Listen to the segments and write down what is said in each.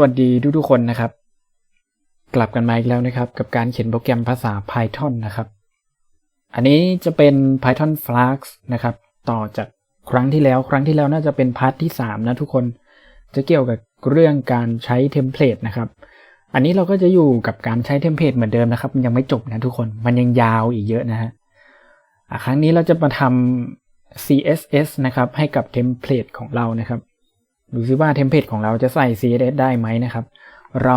วัสดีทุกๆคนนะครับ กลับกันมาอีกแล้วนะครับ กับการเขียนโปรแกรมภาษา Python นะครับ อันนี้จะเป็น Python Flask นะครับ ต่อจากครั้งที่แล้วครั้งที่แล้วน่าจะเป็นพาร์ทที่ 3 นะทุกคนจะเกี่ยวกับเรื่องการใช้เทมเพลตนะครับ อันนี้เราก็จะอยู่กับการใช้เทมเพลตเหมือนเดิมนะครับ มันยังไม่จบนะทุกคนมันยังยาวอีกเยอะนะฮะครั้งนี้เราจะมาทำ CSS นะครับให้กับเทมเพลตของเรานะครับ ดูซิว่าเทมเพลตของเราจะใส่ CSS ได้ไหมนะครับ เรา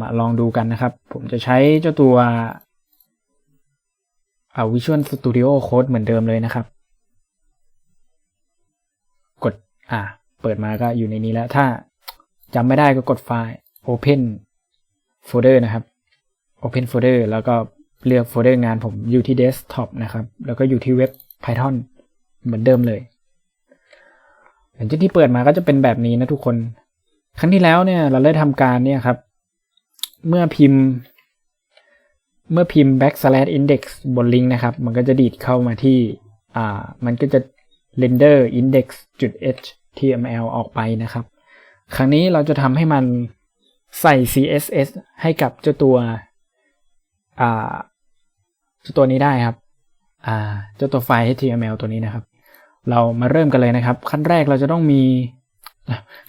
มาลองดูกันนะครับ ผมจะใช้เจ้าตัวอ่า Visual Studio Code เหมือนเดิมเลยนะครับ กดอ่าเปิดมาก็อยู่ในนี้แล้ว ถ้าจำไม่ได้ก็กดไฟล์ Open Folder นะครับ Open Folder แล้วก็เลือกโฟลเดอร์งานผมอยู่ที่ Desktop นะครับ แล้วก็อยู่ที่เว็บ Python เหมือนเดิมเลย หลังจากที่เปิดมาก็จะเป็นแบบนี้นะทุกคน ครั้งที่แล้วเนี่ย เราได้ทำการเนี่ยครับ เมื่อพิมพ์ เมื่อพิมพ์ backslash index บนลิงก์นะครับ มันก็จะดีดเข้ามาที่ อ่า มันก็จะ render index html ออกไปนะครับ ครั้งนี้เราจะทำให้มันใส่ css ให้กับเจ้าตัว อ่า เจ้าตัวนี้ได้ครับ อ่า เจ้าตัวไฟล์ html ตัวนี้นะครับ เรามาเริ่มกันเลยนะครับ ขั้นแรกเราจะต้องมี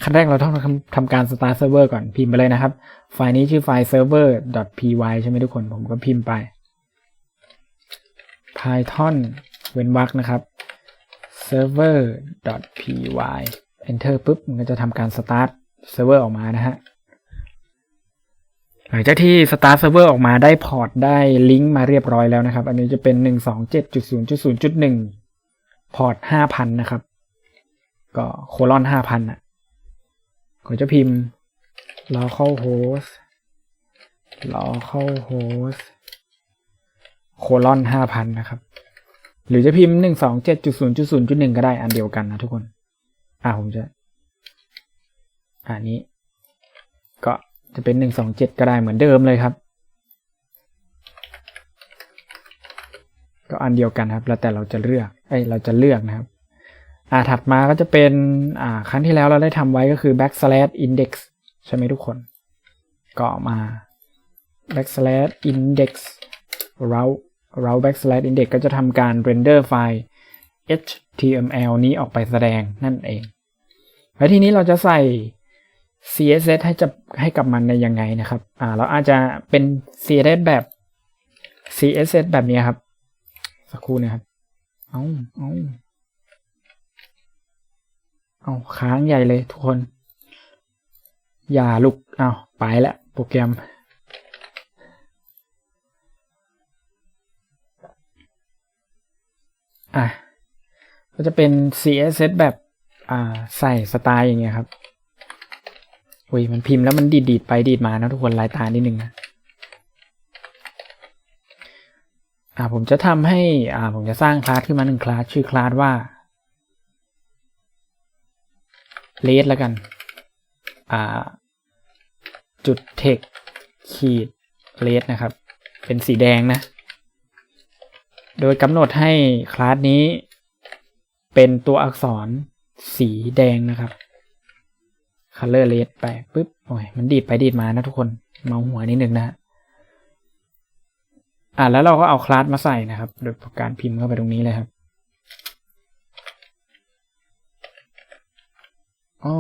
ขั้นแรกเราต้องทำทำการ start server ก่อนพิมพ์ไปเลยนะครับ ไฟล์นี้ชื่อไฟล์ server.py ใช่ไหมทุกคนผมก็พิมพ์ไป python เว้นวรรคนะครับ server.py enter ปุ๊บมันก็จะทำการ start server ออกมานะฮะหลังจากที่ start server ออกมาได้พอร์ตได้ลิงก์มาเรียบร้อยแล้วนะครับ อันนี้จะเป็น 127.0.0.1 พอร์ต5,000นะครับ ก็โคลอน5,000อะก็จะพิมพ์ localhost localhost โคลอน5,000นนะครับ หรือจะพิมพ์127.0.0.1ก็ได้อันเดียวกันนะทุกคน อ่าผมจะ อันนี้ ก็จะเป็น127ก็ได้เหมือนเดิมเลยครับ ก็อันเดียวกันครับ แล้วแต่เราจะเลือก อ้เราจะเลือกนะครับอ่าถัดมาก็จะเป็นอ่าครั้งที่แล้วเราได้ทำไว้ก็คือ backslash index ใช่ไหมทุกคน ก็มา backslash index route route backslash index ก็จะทำการ render ไฟล์ html นี้ออกไปแสดงนั่นเอง แล้วทีนี้เราจะใส่ CSS ให้จะให้กับมันในยังไงนะครับ อ่า เราอาจจะเป็น CSS แบบ CSS แบบนี้ครับ สักครู่นะครับ เอาเอาเอาค้างใหญ่เลยทุกคน อย่าลุกเอาไปละโปรแกรม อะ ก็จะเป็น CSS แบบ อ่า ใส่สไตล์อย่างเงี้ยครับอุ้ยมันพิมพ์แล้วมันดีดดีดไปดีดมานะทุกคนลายตานิดนึงนะ อ่าผมจะทำให้อ่าผมจะสร้างคลาสขึ้นมาหนึ่งคลาสชื่อคลาสว่าเลสแล้วกัน อ่า จุดเทคขีดเลสนะครับ เป็นสีแดงนะ โดยกำหนดให้คลาสนี้ เป็นตัวอักษรสีแดงนะครับ color red ไปปุ๊บ โอ้ย มันดีดไปดีดมานะทุกคน เมาหัวนิดนึงนะ อ่าแล้วเราก็เอาคลาสมาใส่นะครับ โดยการพิมพ์เข้าไปตรงนี้เลยครับอ๋อ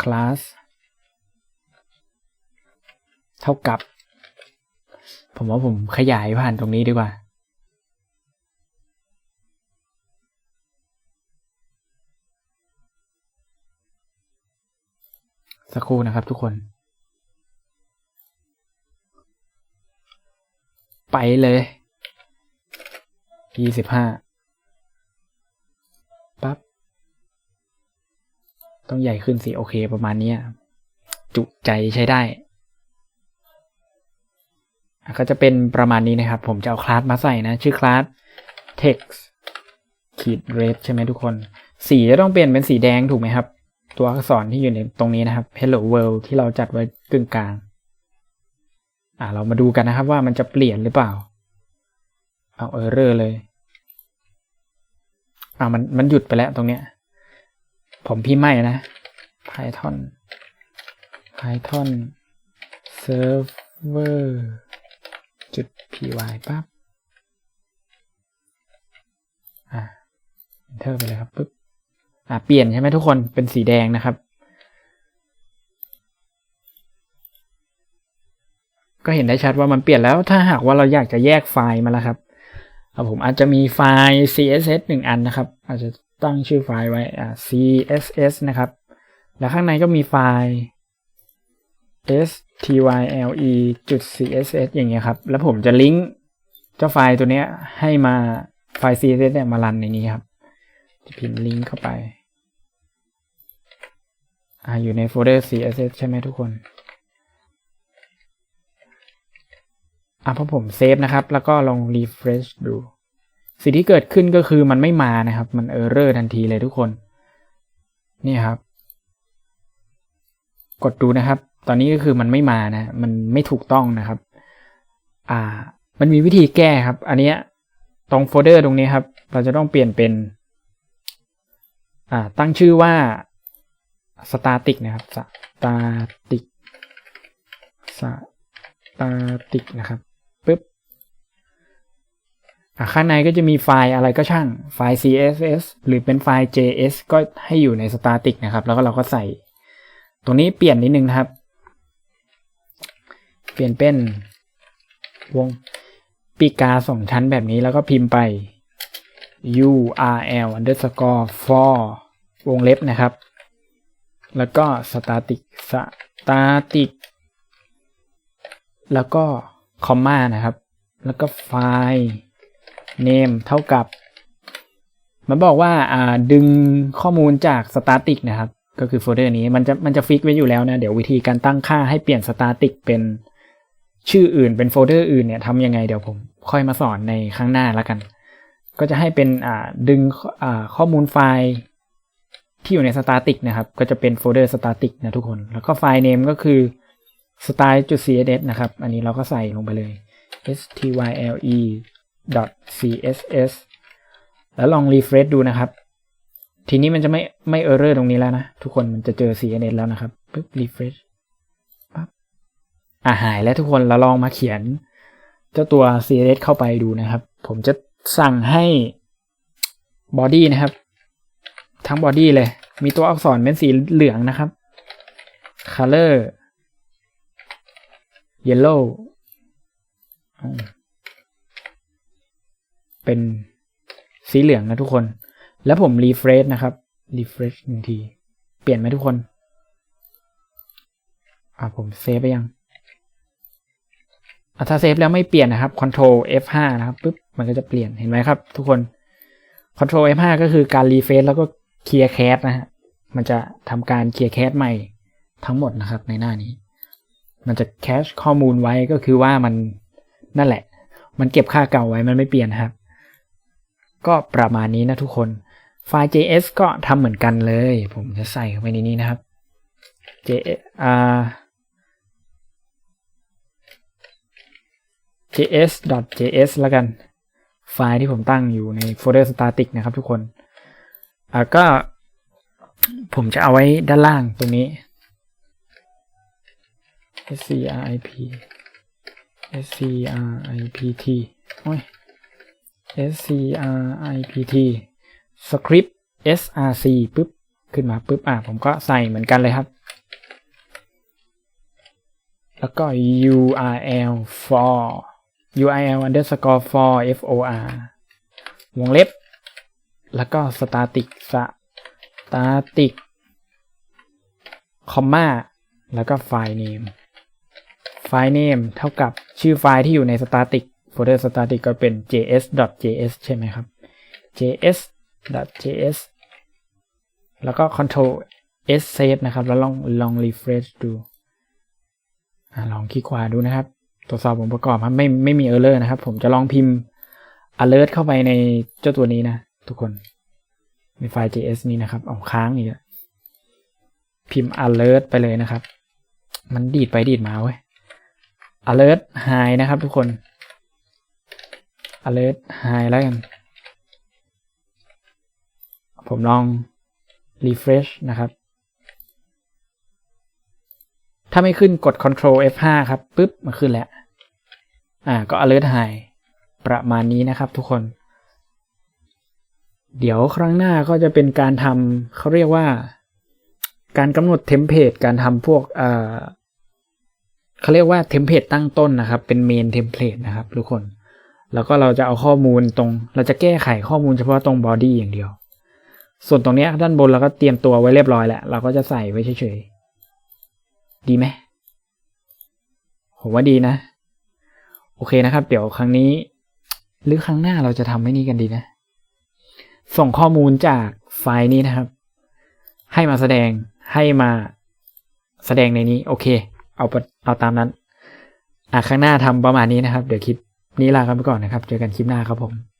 คลาสเท่ากับ ผมว่าผมขยายผ่านตรงนี้ดีกว่า สักครู่นะครับทุกคน ไปเลยยี่สิบห้าปั๊บ ต้องใหญ่ขึ้นสิ โอเคประมาณนี้จุใจใช้ได้ ก็จะเป็นประมาณนี้นะครับ ผมจะเอาคลาสมาใส่นะ ชื่อคลาส text ขีด red ใช่ไหมทุกคน สีจะต้องเปลี่ยนเป็นสีแดงถูกไหมครับ ตัวอักษรที่อยู่ในตรงนี้นะครับ hello world ที่เราจัดไว้กึ่งกลาง อ่าเรามาดูกันนะครับว่ามันจะเปลี่ยนหรือเปล่า เอาเออร์เรอร์เลยอ่ามันมันหยุดไปแล้วตรงเนี้ย ผมพิมพ์ไม่นะ python python server จุด py ปั๊บ อ่า enter ไปเลยครับปึ๊บ อ่าเปลี่ยนใช่ไหมทุกคนเป็นสีแดงนะครับ ก็เห็นได้ชัดว่ามันเปลี่ยนแล้วถ้าหากว่าเราอยากจะแยกไฟล์มาแล้วครับเอาผมอาจจะมีไฟล์ css หนึ่งอันนะครับ อาจจะตั้งชื่อไฟล์ไว้ css นะครับ แล้วข้างในก็มีไฟล์ style. css อย่างเงี้ยครับ แล้วผมจะลิงก์เจ้าไฟล์ตัวเนี้ยให้มาไฟล์ css เนี่ยมารันในนี้ครับ จะพิมพ์ลิงก์เข้าไปอ่าอยู่ในโฟลเดอร์ css ใช่ไหมทุกคน อะพอผมเซฟนะครับ แล้วก็ลอง refresh ดู สิ่งที่เกิดขึ้นก็คือมันไม่มานะครับ มันเออร์เรอร์ทันทีเลยทุกคน นี่ครับ กดดูนะครับ ตอนนี้ก็คือมันไม่มานะ มันไม่ถูกต้องนะครับ อ่า มันมีวิธีแก้ครับ อันเนี้ยตรงโฟลเดอร์ตรงนี้ครับ เราจะต้องเปลี่ยนเป็น อ่า ตั้งชื่อว่า static นะครับ static static นะครับ ข้างในก็จะมีไฟล์อะไรก็ช่าง ไฟล์ CSS หรือเป็นไฟล์ JS ก็ให้อยู่ใน static นะครับ แล้วก็เราก็ใส่ ตรงนี้เปลี่ยนนิดนึงนะครับ เปลี่ยนเป็นวงปีกาสองชั้นแบบนี้แล้วก็พิมพ์ไป url underscore for วงเล็บนะครับ แล้วก็ static static แล้วก็คอมมานะครับ แล้วก็ไฟล์ name เท่ากับ มันบอกว่าดึงข้อมูลจาก static นะครับ ก็คือโฟลเดอร์นี้มันจะมันจะฟิกไว้อยู่แล้วนะ เดี๋ยววิธีการตั้งค่าให้เปลี่ยน static เป็นชื่ออื่นเป็นโฟลเดอร์อื่นเนี่ยทำยังไงเดี๋ยวผมค่อยมาสอนในข้างหน้าแล้วกัน ก็จะให้เป็นดึงข้อมูลไฟล์ที่อยู่ใน static นะครับ ก็จะเป็นโฟลเดอร์ static นะทุกคน แล้วก็ไฟล์ name ก็คือ style.css นะครับ อันนี้เราก็ใส่ลงไปเลย style css แล้วลอง refresh ดูนะครับ ทีนี้มันจะไม่ไม่ error ตรงนี้แล้วนะ ทุกคนมันจะเจอ css แล้วนะครับปึ๊บ refresh ปั๊บอ่าหายแล้วทุกคนเราลองมาเขียน เจ้าตัว css เข้าไปดูนะครับ ผมจะสั่งให้ body นะครับ ทั้ง body เลย มีตัวอักษรเป็นสีเหลืองนะครับ color yellow เป็นสีเหลืองนะทุกคน แล้วผม refresh นะครับ refresh หนึ่งที เปลี่ยนไหมทุกคน อ่าผมเซฟไปยังอะถ้าเซฟแล้วไม่เปลี่ยนนะครับ control F5 นะครับปุ๊บมันก็จะเปลี่ยนเห็นไหมครับ ทุกคน control F5 ก็คือการ refresh แล้วก็เคลียร์แคสนะฮะมันจะทำการเคลียร์แคสใหม่ทั้งหมดนะครับ ในหน้านี้ มันจะแคชข้อมูลไว้ก็คือว่ามันนั่นแหละ มันเก็บค่าเก่าไว้มันไม่เปลี่ยนนครับ ก็ประมาณนี้นะทุกคน ไฟล์ JS ก็ทำเหมือนกันเลย ผมจะใส่เข้าไปในนี้นะครับ JS อ่า js.js แล้วกัน ไฟล์ที่ผมตั้งอยู่ในโฟลเดอร์ static นะครับทุกคนอ่าก็ผมจะเอาไว้ด้านล่างตรงนี้ script script โอ้ย script script src ปุ๊บขึ้นมาปุ๊บอะผมก็ใส่เหมือนกันเลยครับ แล้วก็ url for url underscore for for วงเล็บ แล้วก็ static static comma แล้วก็ไฟล์ name ไฟล์ name เท่ากับชื่อไฟล์ที่อยู่ใน static โฟลเดอร์ static ก็เป็น js.js ใช่ไหมครับ js.js แล้วก็ control s save นะครับ แล้วลองลอง refresh ดูอลองคลิกขวาดูนะครับ ตรวจสอบองค์ประกอบครับไม่ไม่มี error นะครับ ผมจะลองพิมพ์ alert เข้าไปในเจ้าตัวนี้นะ ทุกคนในไฟล์ js นี้นะครับเอาค้างอีกพิมพ์ alert ไปเลยนะครับ มันดีดไปดีดมาเว้ย alert high นะครับทุกคน alert high แล้วกัน ผมลอง refresh นะครับ ถ้าไม่ขึ้นกด Ctrl F5 ครับปุ๊บมาขึ้นแล้ว อ่าก็ alert high ประมาณนี้นะครับทุกคน เดี๋ยวครั้งหน้าก็จะเป็นการทำเขาเรียกว่า การกำหนดเทมเพลตการทำพวกอ่าเขาเรียกว่าเทมเพลตตั้งต้นนะครับ เป็นเมนเทมเพลตนะครับทุกคน แล้วก็เราจะเอาข้อมูลตรง เราจะแก้ไขข้อมูลเฉพาะตรงบอดี้อย่างเดียว ส่วนตรงนี้ด้านบนเราก็เตรียมตัวไว้เรียบร้อยแล้ว เราก็จะใส่ไว้เฉยๆ ดีไหม ผมว่าดีนะ โอเคนะครับ เดี๋ยวครั้งนี้ หรือครั้งหน้าเราจะทำให้นี่กันดีนะ ส่งข้อมูลจากไฟล์นี้นะครับ ให้มาแสดง ให้มาแสดงในนี้ โอเค เอาไปเอาตามนั้น อะข้งหน้าทำประมาณนี้นะครับ เดี๋ยวคลิป นี้ลากันไปก่อนนะครับ เจอกันคลิปหน้าครับผม